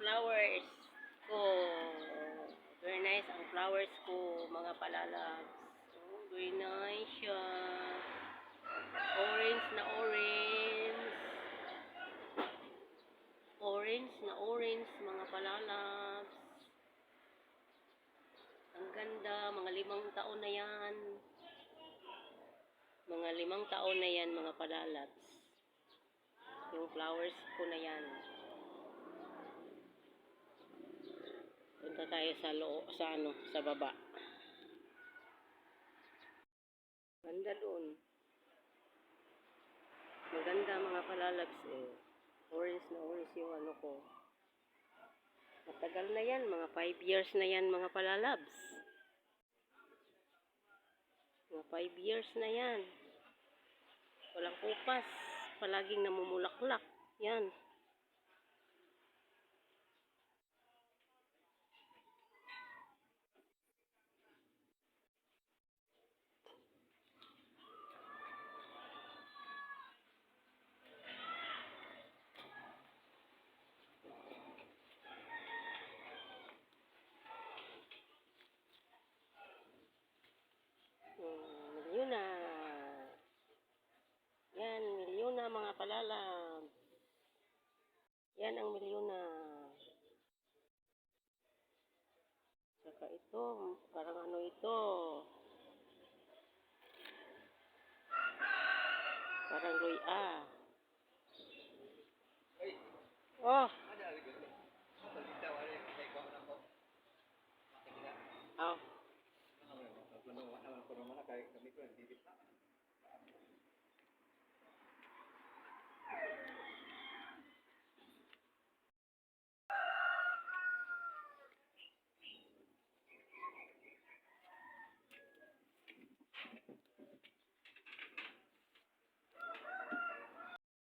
Flowers ko. Very nice ang flowers ko, mga palalabs. Oh, very nice siya. Orange na orange. Orange na orange, mga palalabs. Ang ganda, mga limang taon na yan. Mga limang taon na yan, mga palalabs. Yung flowers ko na yan. Tayo sa loo, sa ano, sa baba. Ganda doon. Maganda mga palalabs eh. Orange na orange yung ano ko. Matagal na yan, mga 5 years na yan mga palalabs. Mga 5 years na yan. Walang kupas. Palaging namumulaklak. Yan. palalag. Yan ang milyona. Saka ito, parang ano ito. Parang roya. Oh! Oh.